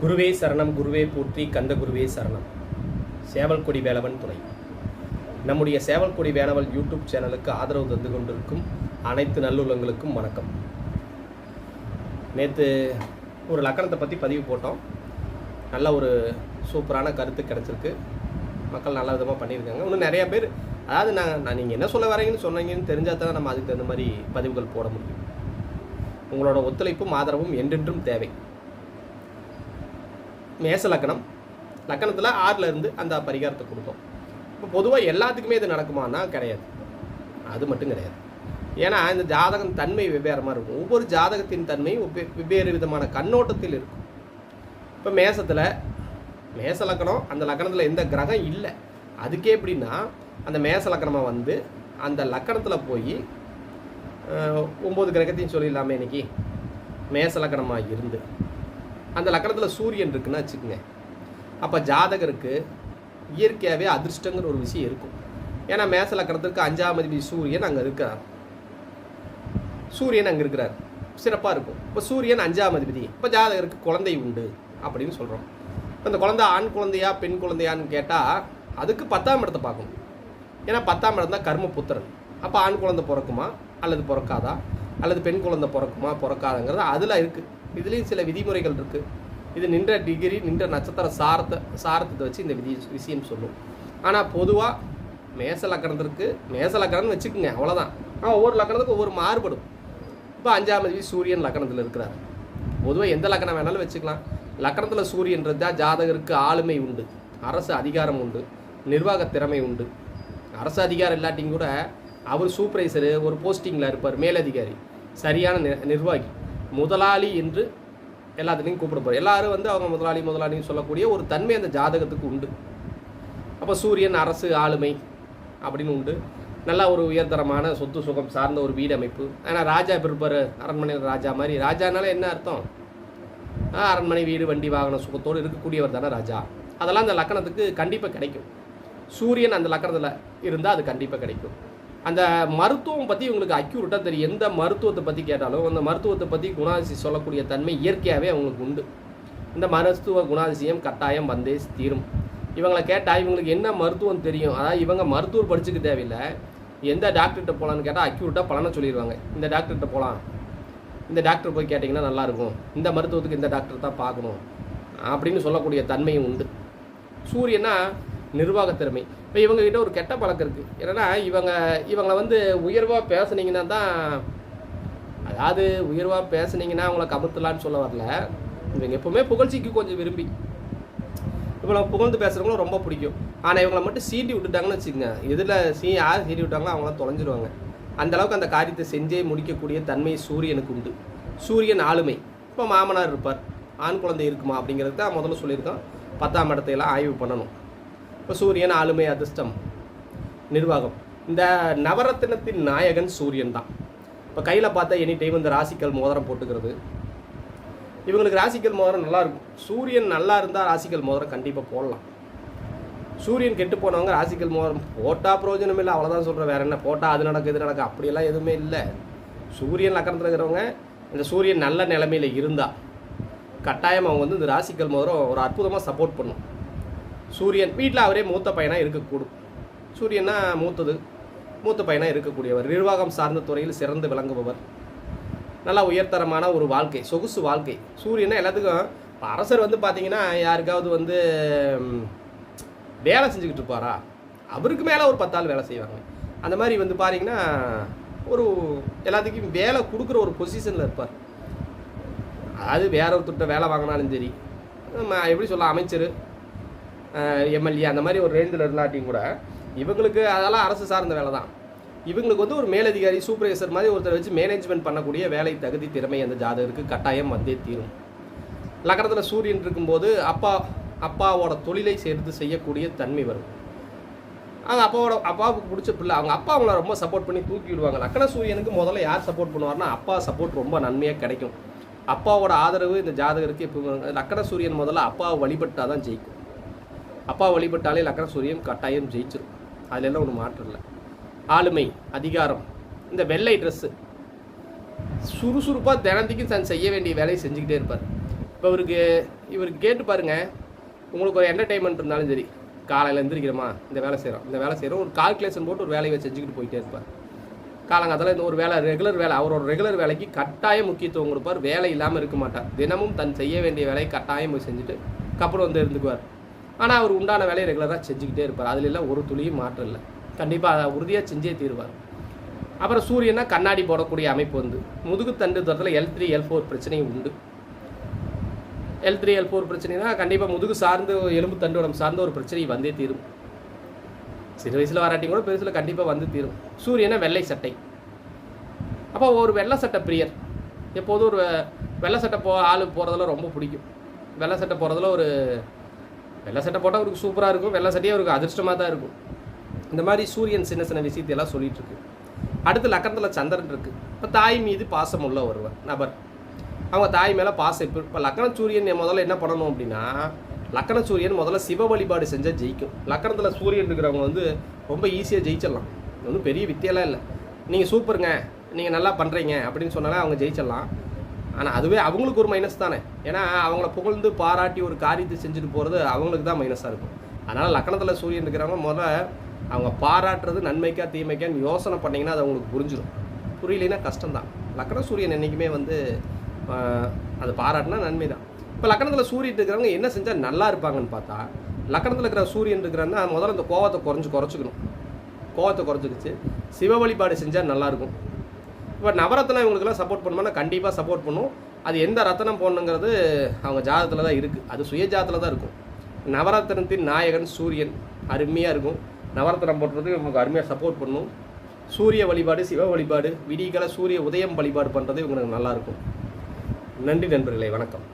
குருவே சரணம் குருவே போற்றி கந்த குருவே சரணம். சேவல்கொடி வேலவன் துணை. நம்முடைய சேவல்கொடி வேலவன் யூடியூப் சேனலுக்கு ஆதரவு தந்து கொண்டிருக்கும் அனைத்து நல்லுள்ளங்களுக்கும் வணக்கம். நேற்று ஒரு லக்கணத்தை பற்றி பதிவு போட்டோம். நல்ல ஒரு சூப்பரான கருத்து கிடச்சிருக்கு. மக்கள் நல்ல விதமாக பண்ணியிருக்காங்க. இன்னும் நிறைய பேர் அதாவது நான் நான் நீங்கள் என்ன சொல்ல வரீங்கன்னு சொன்னீங்கன்னு தெரிஞ்சால் தான் நம்ம அதுக்கு தகுந்த மாதிரி பதிவுகள் போட முடியும். உங்களோட ஒத்துழைப்பும் ஆதரவும் என்றென்றும் தேவை. மேச லக்கணம் லக்கணத்தில் ஆறில் இருந்து அந்த பரிகாரத்தை கொடுத்தோம். இப்போ பொதுவாக எல்லாத்துக்குமே இது நடக்குமானா கிடையாது. அது மட்டும் கிடையாது. ஏன்னா இந்த ஜாதகம் தன்மை வெவ்வேறமாக இருக்கும். ஒவ்வொரு ஜாதகத்தின் தன்மையும் வெவ்வேறு விதமான கண்ணோட்டத்தில் இருக்கும். இப்போ மேசத்தில் மேச லக்கணம் அந்த லக்கணத்தில் எந்த கிரகம் இல்லை. அதுக்கே எப்படின்னா அந்த மேச லக்கணமாக வந்து அந்த லக்கணத்தில் போய் ஒம்பது கிரகத்தையும் சொல்லிடலாமே இன்னைக்கு. மேச லக்கணமாக இருந்து. அந்த லக்கணத்தில் சூரியன் இருக்குன்னு வச்சுக்கோங்க. அப்போ ஜாதகருக்கு இயற்கையாகவே அதிர்ஷ்டங்கிற ஒரு விஷயம் இருக்கும். ஏன்னா மேச லக்கணத்திற்கு அஞ்சாம் அதிபதி சூரியன் அங்கே இருக்கிறார். சூரியன் அங்கே இருக்கிறார். சிறப்பாக இருக்கும். இப்போ சூரியன் அஞ்சாம் அதிபதி. இப்போ ஜாதகருக்கு குழந்தை உண்டு அப்படின்னு சொல்கிறோம் இப்போ இந்த குழந்தை ஆண் குழந்தையா பெண் குழந்தையான்னு கேட்டால் அதுக்கு பத்தாம் இடத்தை பார்க்கணும். ஏன்னா பத்தாம் இடம் தான் கர்ம புத்திரன் அப்போ ஆண் குழந்தை பிறக்குமா? அல்லது பிறக்காதா? அல்லது பெண் குழந்தை பிறக்குமா? பிறக்காதங்கிறது அதில் இருக்குது இதுலேயும் சில விதிமுறைகள் இருக்குது இது நின்ற டிகிரி நின்ற நட்சத்திர சாரத்தை சார்த்தத்தை வச்சு இந்த விதி விஷயம் சொல்லும். ஆனால் பொதுவாக மேச லக்கணத்திற்கு மேச லக்கணம்னு வச்சுக்கோங்க அவ்வளோதான் ஆனால் ஒவ்வொரு லக்கணத்துக்கும் ஒவ்வொரு மாறுபடும். இப்போ அஞ்சாம் தேதி சூரியன் லக்கணத்தில் இருக்கிறார். பொதுவாக எந்த லக்கணம் வேணாலும் வச்சுக்கலாம். லக்கணத்தில் சூரியன் இருந்தால் ஜாதகருக்கு ஆளுமை உண்டு. அரசு அதிகாரம் உண்டு. நிர்வாக திறமை உண்டு. அரசு அதிகாரம் இல்லாட்டியும் கூட அவர் சூப்பர்வைசரு ஒரு போஸ்டிங்கில் இருப்பார் மேலதிகாரி. சரியான நி- நிர்வாகி. முதலாளி என்று எல்லாத்துலேயும் கூப்பிடப்படும் எல்லாரும் வந்து அவங்க முதலாளி முதலாளின்னு சொல்லக்கூடிய ஒரு தன்மை அந்த ஜாதகத்துக்கு உண்டு. அப்போ சூரியன் அரசு ஆளுமை அப்படின்னு உண்டு. நல்ல ஒரு உயர்தரமான சொத்து சுகம் சார்ந்த ஒரு வீடு அமைப்பு. ஆனால் ராஜா இப்ப அரண்மனை அரண்மனையில் ராஜா மாதிரி. ராஜானால என்ன அர்த்தம்? அரண்மனை வீடு வண்டி வாகன சுகத்தோடு இருக்கக்கூடியவர் தானே ராஜா. அதெல்லாம் அந்த லக்கணத்துக்கு கண்டிப்பாக கிடைக்கும். சூரியன் அந்த லக்கணத்தில் இருந்தால் அது கண்டிப்பாக கிடைக்கும். அந்த மருத்துவம் பற்றி உங்களுக்கு அக்யூரட்டாக தெரியும். எந்த மருத்துவத்தை பற்றி கேட்டாலும் அந்த மருத்துவத்தை பற்றி குணாதிசி சொல்லக்கூடிய தன்மை இயற்கையாகவே அவங்களுக்கு உண்டு. இந்த மருத்துவ குணாதிசயம் கட்டாயம் வந்தே தீரும். இவங்களை கேட்டால் இவங்களுக்கு என்ன மருத்துவம் தெரியும்? அதாவது இவங்க மருத்துவர் படிச்சுக்க தேவையில்லை. எந்த டாக்டர்கிட்ட போகலான்னு கேட்டால் அக்யூரட்டாக பலனை சொல்லிடுவாங்க. இந்த டாக்டர்கிட்ட போகலாம் இந்த டாக்டர் போய் கேட்டிங்கன்னா நல்லாயிருக்கும் இந்த மருத்துவத்துக்கு இந்த டாக்டர் தான் பார்க்கணும். அப்படின்னு சொல்லக்கூடிய தன்மையும் உண்டு. சூரியனா நிர்வாக திறமை. இப்போ இவங்க கிட்ட ஒரு கெட்ட பழக்கம் இருக்குது என்னன்னா இவங்க இவங்களை வந்து உயர்வாக பேசுனீங்கன்னா தான் அதாவது உயர்வாக பேசுனீங்கன்னா அவங்கள கமுத்தலான்னு சொல்ல வரல. இவங்க எப்பவுமே புகழ்ச்சிக்கு கொஞ்சம் விரும்பி. இவங்களை புகழ்ந்து பேசுகிறவங்களும் ரொம்ப பிடிக்கும். ஆனால் இவங்களை மட்டும் சீண்டி விட்டுட்டாங்கன்னு வச்சுக்கோங்க. இதில் சீ யார் சீண்டி விட்டாங்களோ அவங்களாம் தொலைஞ்சிருவாங்க. அந்தளவுக்கு அந்த காரியத்தை செஞ்சே முடிக்கக்கூடிய தன்மை சூரியனுக்கு உண்டு. சூரியன் ஆளுமை. இப்போ மாமனார் இருப்பார். ஆண் குழந்தை இருக்குமா அப்படிங்கிறது தான் முதல்ல சொல்லியிருக்கோம். பத்தாம் இடத்தையெல்லாம் ஆய்வு பண்ணணும். இப்போ சூரியன் ஆளுமை அதிர்ஷ்டம் நிர்வாகம். இந்த நவரத்தினத்தின் நாயகன் சூரியன் தான். இப்போ கையில் பார்த்தா எனி டைம் இந்த ராசிக்கல் மோதிரம் போட்டுக்கிறது. இவங்களுக்கு ராசிக்கல் மோதிரம் நல்லாயிருக்கும் சூரியன் நல்லா இருந்தால் ராசிக்கல் மோதிரம் கண்டிப்பாக போடலாம். சூரியன் கெட்டு போனவங்க ராசிக்கல் மோதிரம் போட்டால் பிரயோஜனம் இல்லை அவ்வளோதான் சொல்கிறேன் வேற என்ன? போட்டால் அது நடக்கு இது நடக்கு அப்படியெல்லாம் எதுவுமே இல்லை. சூரியன் லக்கணத்தில் இருக்கிறவங்க இந்த சூரியன் நல்ல நிலைமையில் இருந்தால் கட்டாயம் அவங்க வந்து இந்த ராசிக்கல் மோதிரம் ஒரு அற்புதமாக சப்போர்ட் பண்ணும். சூரியன் வீட்டில் அவரே மூத்த பையனாக இருக்கக்கூடும். சூரியன்னா மூத்தது மூத்த பையனாக இருக்கக்கூடியவர். நிர்வாகம் சார்ந்த துறையில் சிறந்து விளங்குபவர். நல்லா உயர்தரமான ஒரு வாழ்க்கை சொகுசு வாழ்க்கை. சூரியனை எல்லாத்துக்கும் இப்போ அரசர் வந்து பார்த்தீங்கன்னா யாருக்காவது வந்து வேலை செஞ்சுக்கிட்டு இருப்பாரா? அவருக்கு மேலே ஒரு பத்தாள் வேலை செய்வாங்க. அந்த மாதிரி வந்து பார்த்தீங்கன்னா ஒரு எல்லாத்துக்கும் வேலை கொடுக்குற ஒரு பொசிஷனில் இருப்பார். அதாவது வேற ஒருத்தர்கிட்ட வேலை வாங்கினாலும் சரி எப்படி சொல்ல அமைச்சர் எம்எல்ஏ அந்த மாதிரி ஒரு ரேஞ்சில் இருந்தாட்டியும் கூட இவங்களுக்கு அதெல்லாம் அரசு சார்ந்த வேலை தான். இவங்களுக்கு வந்து ஒரு மேலதிகாரி சூப்பர்வைசர் மாதிரி ஒருத்தர் வச்சு மேனேஜ்மெண்ட் பண்ணக்கூடிய வேலை தகுதி திறமை அந்த ஜாதகருக்கு கட்டாயம் வந்தே தீரும். லக்கணத்தில் சூரியன் இருக்கும்போது அப்பா அப்பாவோட தொழிலை சேர்த்து செய்யக்கூடிய தன்மை வரும். அவங்க அப்பாவோட அப்பாவுக்கு பிடிச்ச பிள்ளை அவங்க அப்பா அவங்கள ரொம்ப சப்போர்ட் பண்ணி தூக்கி விடுவாங்க. லக்கண சூரியனுக்கு முதல்ல யார் சப்போர்ட் பண்ணுவார்னா அப்பா சப்போர்ட் ரொம்ப நன்மையாக கிடைக்கும். அப்பாவோட ஆதரவு இந்த ஜாதகருக்கு எப்போ லக்கண சூரியன் முதல்ல அப்பாவை வழிபட்டால் தான் ஜெயிக்கும். அப்பா வழிபட்டாலே லக்ன சூரியன் கட்டாயம் ஜெயிச்சிடும் அதுல ஒன்றும் ஒன்று மாற்றம் இல்லை. ஆளுமை அதிகாரம் இந்த வெள்ளை ட்ரெஸ்ஸு சுறுசுறுப்பாக தினத்துக்கும் தன் செய்ய வேண்டிய வேலையை செஞ்சுக்கிட்டே இருப்பார். இப்போ இவருக்கு இவருக்கு கேட்டு பாருங்கள் உங்களுக்கு ஒரு என்டர்டைன்மெண்ட் இருந்தாலும் சரி காலையில் எந்திரிக்கிறோமா இந்த வேலை செய்கிறோம் இந்த வேலை செய்கிறோம் ஒரு கால்குலேஷன் போட்டு ஒரு வேலையை செஞ்சுக்கிட்டு போயிட்டே இருப்பார். காலங்காலத்தில் இந்த ஒரு வேலை ரெகுலர் வேலை அவரோட ரெகுலர் வேலைக்கு கட்டாய முக்கியத்துவம் கொடுப்பார் வேலை இல்லாமல் இருக்க மாட்டார். தினமும் தன் செய்ய வேண்டிய வேலையை கட்டாயம் போய் செஞ்சுட்டு கப்பல் வந்து இருந்துக்குவார். ஆனால் அவர் உண்டான வேலையை ரெகுலராக செஞ்சுக்கிட்டே இருப்பார். அதுல எல்லாம் ஒரு துளியும் மாற்றம் இல்லை. கண்டிப்பாக அதை உறுதியாக செஞ்சே தீருவார். அப்புறம் சூரியனா கண்ணாடி போடக்கூடிய அமைப்பு வந்து முதுகுத்தண்டு தூரத்தில் எல் த்ரீ எல் ஃபோர் பிரச்சனையும் உண்டு. எல் த்ரீ எல் ஃபோர் பிரச்சனைனா கண்டிப்பாக முதுகு சார்ந்து எலும்பு தண்டு உடம்பு சார்ந்த ஒரு பிரச்சனை வந்தே தீரும். சிறு வயசில் வராட்டி கூட பெருசில் கண்டிப்பாக வந்து தீரும். சூரியனை வெள்ளை சட்டை. அப்போ ஒரு வெள்ளை சட்டை பிரியர். எப்போதும் ஒரு வெள்ளை சட்டை போ ஆள் போகிறதெல்லாம் ரொம்ப பிடிக்கும். வெள்ளை சட்டை போகிறதுல ஒரு வெள்ளை சட்டை போட்டால் அவருக்கு சூப்பராக இருக்கும். வெள்ளை சட்டையே அவருக்கு அதிர்ஷ்டமாக தான் இருக்கும். இந்த மாதிரி சூரியன் சின்ன சின்ன விஷயத்தையெல்லாம் சொல்லிட்டு இருக்கு. அடுத்து லக்கணத்தில் சந்திரன் இருக்கு. இப்போ தாய் மீது பாசம் உள்ள ஒருவர் நபர். அவங்க தாய் மேலே பாசம் இப்போ இப்போ லக்கண சூரியன் முதல்ல என்ன பண்ணணும் அப்படின்னா லக்கண சூரியன் முதல்ல சிவ வழிபாடு செஞ்சால் ஜெயிக்கும். லக்கணத்தில் சூரியன் இருக்கிறவங்க வந்து ரொம்ப ஈஸியாக ஜெயிச்சிடலாம். ஒன்றும் பெரிய வித்தியெல்லாம் இல்லை. நீங்கள் சூப்பருங்க நீங்கள் நல்லா பண்ணுறீங்க அப்படின்னு சொன்னாலே அவங்க ஜெயிச்சிடலாம். ஆனால் அதுவே அவங்களுக்கு ஒரு மைனஸ் தானே. ஏன்னா அவங்கள புகழ்ந்து பாராட்டி ஒரு காரியத்தை செஞ்சுட்டு போகிறது அவங்களுக்கு தான் மைனஸாக இருக்கும். அதனால் லக்கணத்தில் சூரியன் இருக்கிறவங்க முதல்ல அவங்க பாராட்டுறது நன்மைக்கா தீமைக்கான்னு யோசனை பண்ணிங்கன்னா அது அவங்களுக்கு புரிஞ்சிடும் புரியலைன்னா கஷ்டம்தான். லக்கண சூரியன் என்றைக்குமே வந்து அது பாராட்டினா நன்மை தான் இப்போ லக்கணத்தில் சூரியன் இருக்கிறவங்க என்ன செஞ்சால் நல்லா இருப்பாங்கன்னு பார்த்தா லக்கணத்தில் இருக்கிற சூரியன் இருக்கிறன்னா முதல்ல அந்த கோவத்தை குறைஞ்சி குறைச்சிக்கணும். கோவத்தை குறைச்சிக்கிச்சு. சிவ வழிபாடு செஞ்சால் நல்லாயிருக்கும் இப்போ நவரத்னம் இவங்களுக்குலாம் சப்போர்ட் பண்ணுமானா கண்டிப்பாக சப்போர்ட் பண்ணும். அது எந்த ரத்தனம் போடணுங்கிறது அவங்க ஜாதத்தில் தான் இருக்குது அது சுய ஜாதத்தில் தான் இருக்கும். நவரத்னத்தின் நாயகன் சூரியன் அருமையாக இருக்கும். நவரத்னம் போடுறதுக்கு இவங்களுக்கு அருமையாக சப்போர்ட் பண்ணும். சூரிய வழிபாடு சிவ வழிபாடு விடிகால சூரிய உதயம் வழிபாடு பண்ணுறது இவங்களுக்கு நல்லாயிருக்கும் நன்றி நண்பர்களே வணக்கம்.